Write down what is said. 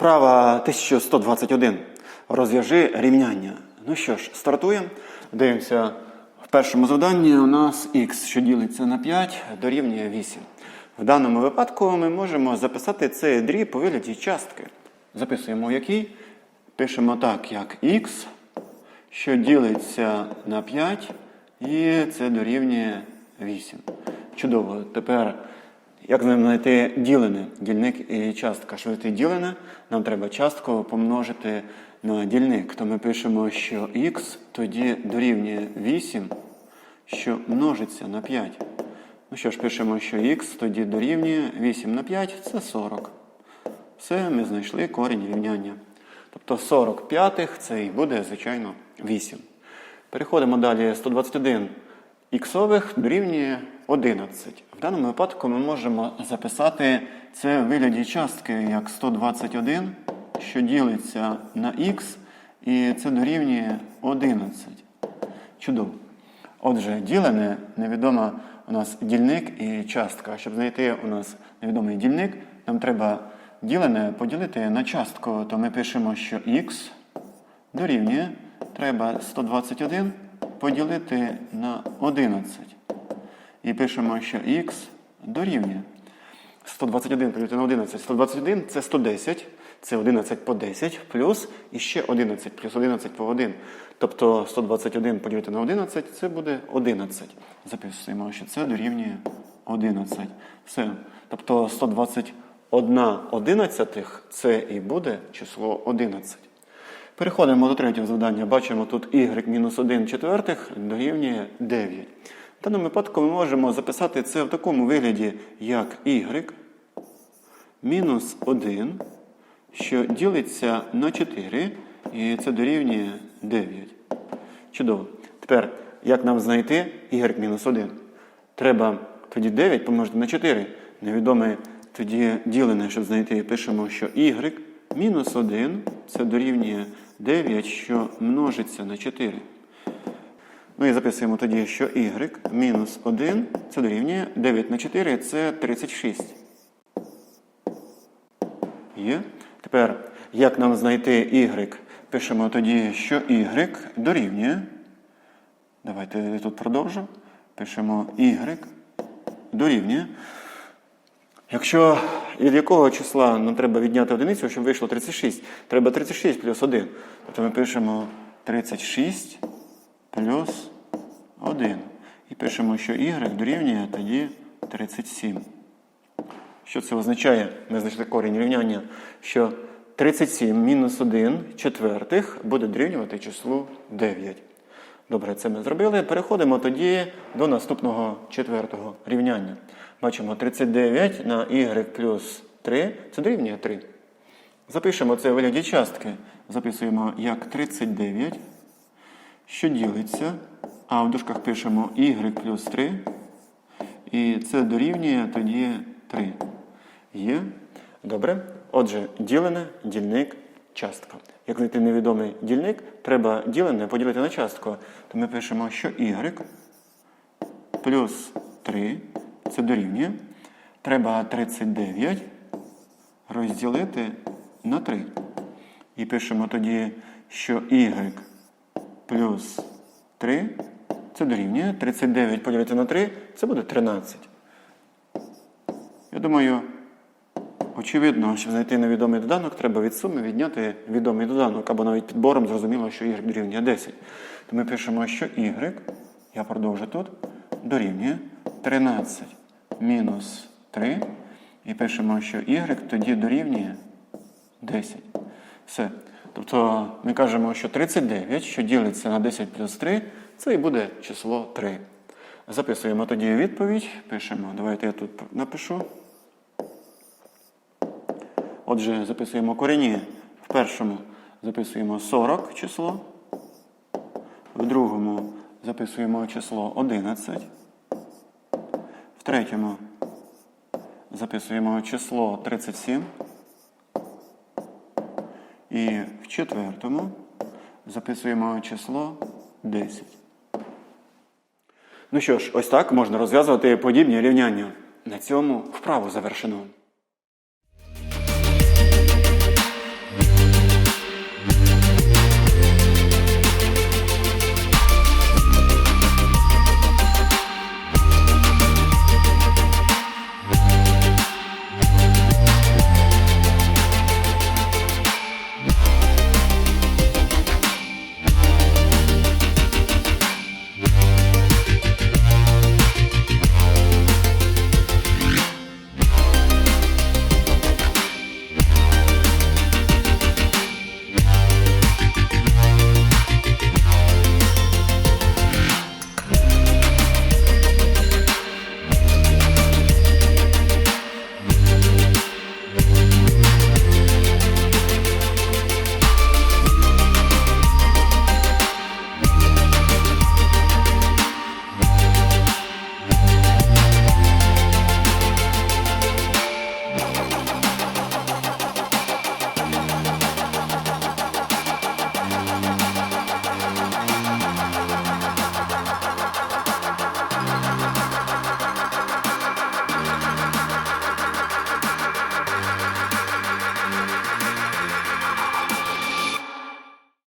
Вправа 1121. Розв'яжи рівняння. Ну що ж, стартуємо. Дивимося. В першому завданні у нас х, що ділиться на 5, дорівнює 8. В даному випадку ми можемо записати цей дріб у вигляді частки. Записуємо який. Пишемо так, як х, що ділиться на 5, і це дорівнює 8. Чудово. Тепер як нам знайти ділене, дільник і частка? Щоб знайти ділене, нам треба частку помножити на дільник. То ми пишемо, що х тоді дорівнює 8, що множиться на 5. Ну що ж, пишемо, що х тоді дорівнює 8 на 5 це 40. Все, ми знайшли корінь рівняння. Тобто 45 це і буде, звичайно, 8. Переходимо далі. 121 іксових дорівнює 11. В даному випадку ми можемо записати це в вигляді частки як 121, що ділиться на х, і це дорівнює 11. Чудово. Отже, ділене невідома у нас дільник і частка. Щоб знайти у нас невідомий дільник, нам треба ділене поділити на частку. То ми пишемо, що х дорівнює. Треба 121 поділити на 11. І пишемо, що х дорівнює. 121 поділити на 11. 121 це 110, це 11 по 10, плюс і ще 11, плюс 11 по 1. Тобто 121 поділити на 11 це буде 11. Записуємо, що це дорівнює 11. Все. Тобто 121 одинадцятих це і буде число 11. Переходимо до третього завдання. Бачимо тут y-1 четвертих дорівнює 9. В даному випадку ми можемо записати це в такому вигляді, як y мінус 1, що ділиться на 4, і це дорівнює 9. Чудово. Тепер, як нам знайти y-1? Треба тоді 9 помножити на 4. Невідоме тоді ділене, щоб знайти, пишемо, що y мінус 1 це дорівнює 9, що множиться на 4. Ну і записуємо тоді, що y мінус 1 це дорівнює 9 на 4 це 36. Є. Тепер, як нам знайти y? Пишемо тоді, що y дорівнює. Давайте тут продовжу. Пишемо y дорівнює. Якщо від якого числа нам треба відняти одиницю, щоб вийшло 36, треба 36 плюс 1. Тобто ми пишемо 36 плюс 1. І пишемо, що y дорівнює тоді 37. Що це означає? Ми знайшли корінь рівняння, що 37 мінус 1 четвертих буде дорівнювати числу 9. Добре, це ми зробили. Переходимо тоді до наступного четвертого рівняння. Бачимо 39 на y плюс 3, це дорівнює 3. Запишемо це в вигляді частки. Записуємо як 39, що ділиться. А в дужках пишемо y плюс 3. І це дорівнює тоді 3. Є. Добре. Отже, ділене, дільник, частка. Як знайти невідомий дільник, треба ділене поділити на частку. То ми пишемо, що y плюс 3 це дорівнює. Треба 39 розділити на 3. І пишемо тоді, що y плюс 3 це дорівнює. 39 поділити на 3 це буде 13. Я думаю, очевидно, щоб знайти невідомий доданок, треба від суми відняти відомий доданок, або навіть підбором зрозуміло, що y дорівнює 10. То ми пишемо, що y, я продовжу тут, дорівнює 13 мінус 3. І пишемо, що y тоді дорівнює 10. Все. Тобто ми кажемо, що 39, що ділиться на 10 плюс 3, це і буде число 3. Записуємо тоді відповідь. Пишемо. Давайте я тут напишу. Отже, записуємо корені. В першому записуємо 40 число. В другому записуємо число 11. В третьому записуємо число 37. І в четвертому записуємо число 10. Ну що ж, ось так можна розв'язувати подібні рівняння. На цьому вправу завершено.